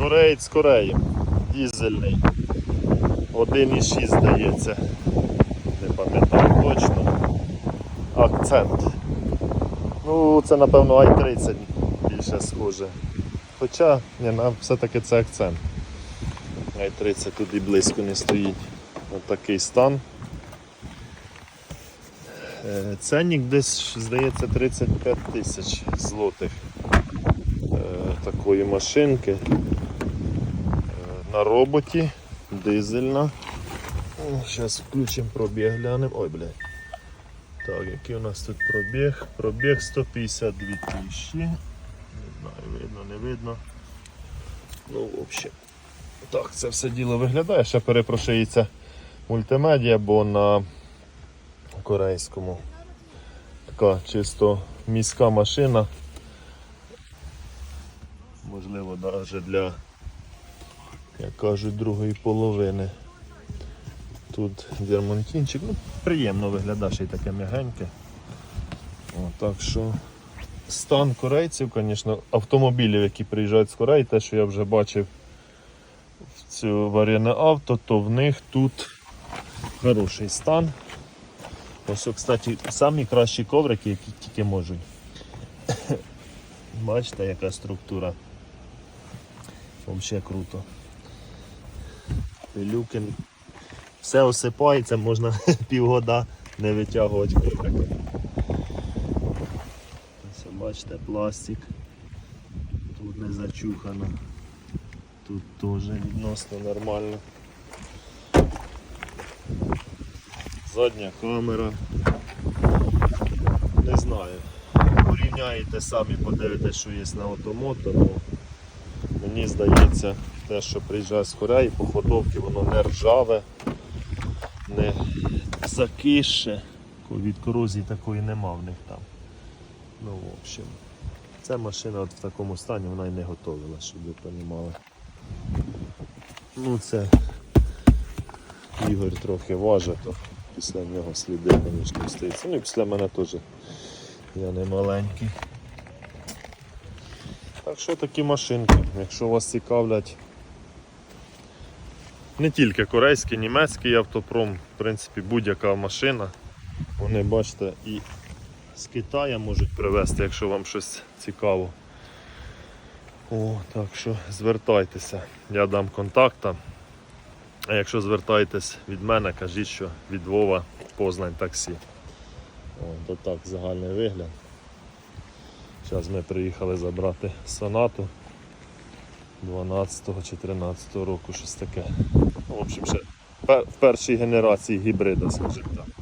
Кореєць з Кореї. Дізельний. 1,6 здається. Не пам'ятаю точно. Акцент. Ну, це напевно i30 більше схоже. Хоча, ні, на, все-таки це акцент. i30 тут і близько не стоїть. Ось такий стан. Е, Ценник десь, здається, 35 тисяч злотих е, такої машинки. На роботі, дизельна. Зараз включимо пробіг, глянемо. Ой, блядь. Так, який у нас тут пробіг? Пробіг 152 тисячі. Не знаю, видно, не видно. Ну, в общем. Так, це все діло виглядає. Ще перепрошується мультимедіа, бо на корейському така чисто міська машина. Можливо, навіть для, як кажуть, другої половини. Тут дермантинчик, ну, приємно виглядає, ще й таке м'ягеньке. Так що стан корейців, звісно, автомобілів, які приїжджають з Кореї, те, що я вже бачив в цю варіане авто, то в них тут хороший стан. Ось, кстати, самі кращі коврики, які тільки можуть. Бачите, яка структура. Взагалі круто. Пилюки. Все осипається, можна півгода не витягувати. Ось бачите, пластик. Тут не зачухано. Тут теж відносно нормально. Задня камера. Не знаю. Порівняєте самі, подивитесь, що є на автомото, ну мені здається, те, що приїжджає з Кореї, по ходовці воно не ржаве, не закише. Від корозії такої нема в них там. Ну, в общем, ця машина от в такому стані вона і не готовила, щоб ви розуміли. Ну це Ігор трохи важить, то після нього сліди, звісно, стаються. Ну і після мене теж я не маленький. Так що такі машинки, якщо вас цікавлять не тільки корейський, німецький автопром, в принципі, будь-яка машина. Вони бачите і з Китаю можуть привезти, якщо вам щось цікаво. О, так що звертайтеся, я дам контакта. А якщо звертаєтесь від мене, кажіть, що від Вова Познань таксі. О, так загальний вигляд. Зараз ми приїхали забрати сонату 12 чи 13 року, щось таке. Ну, В общем, ще в першій генерації гібрида, скажімо так.